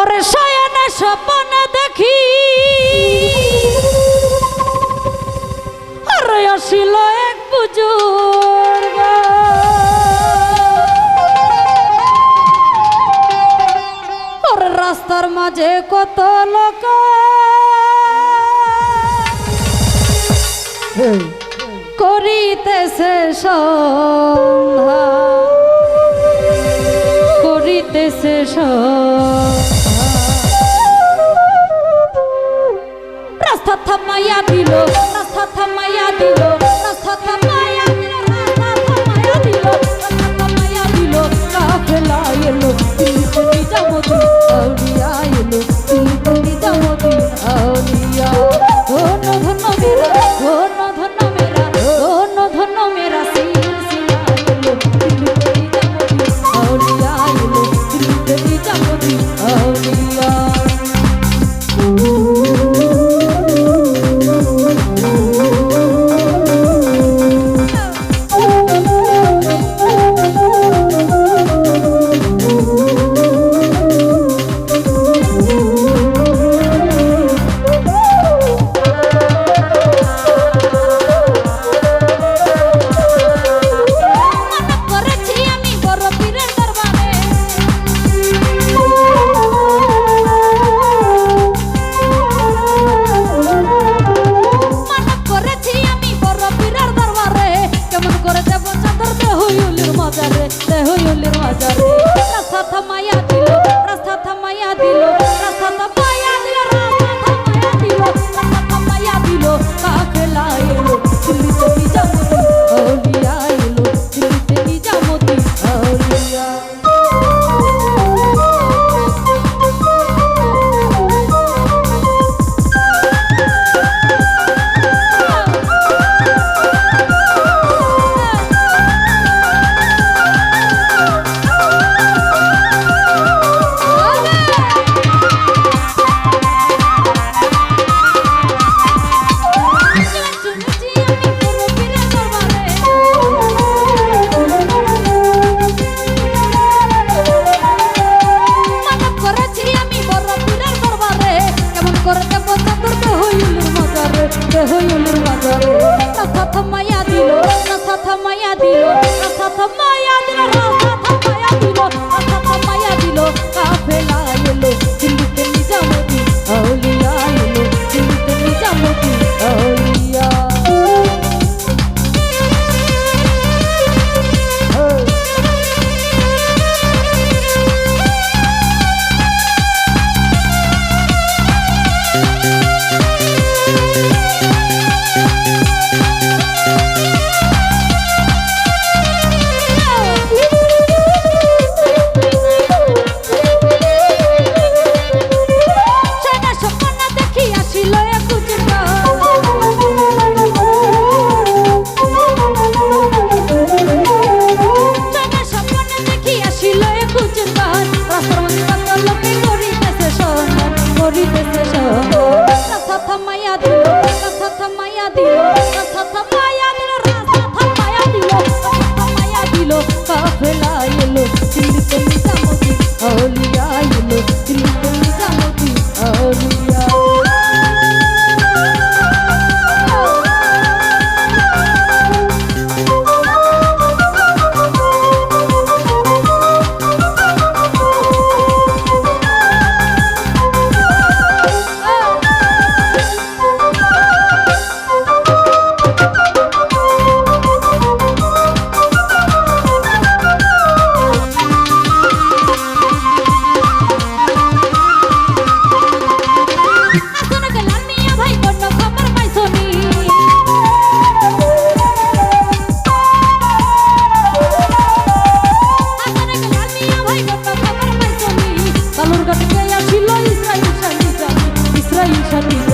ওরে শয়নে দেখি। আরে আসিল এক বুজুর্গ ওরে রাস্তার কত লোক। করিতেছে সন্ধ্যা। করিতেছে রাস্তা থামাইয়া দিল, রাস্তা থামাইয়া দিল, রাস্তা থামাইয়া দিল, রাস্তা থামাইয়া দিল, রাস্তা থামাইয়া দিল, কাফেলা এলো যাব ah the করিতেছে কথা থামাইয়া দিল কথা থামাইয়া দিল কথা থামাইয়া দিল রাস্তা থামাইয়া দিল থামাইয়া দিল কাফেলা এলো দিল তুমি সামগ্রী I'll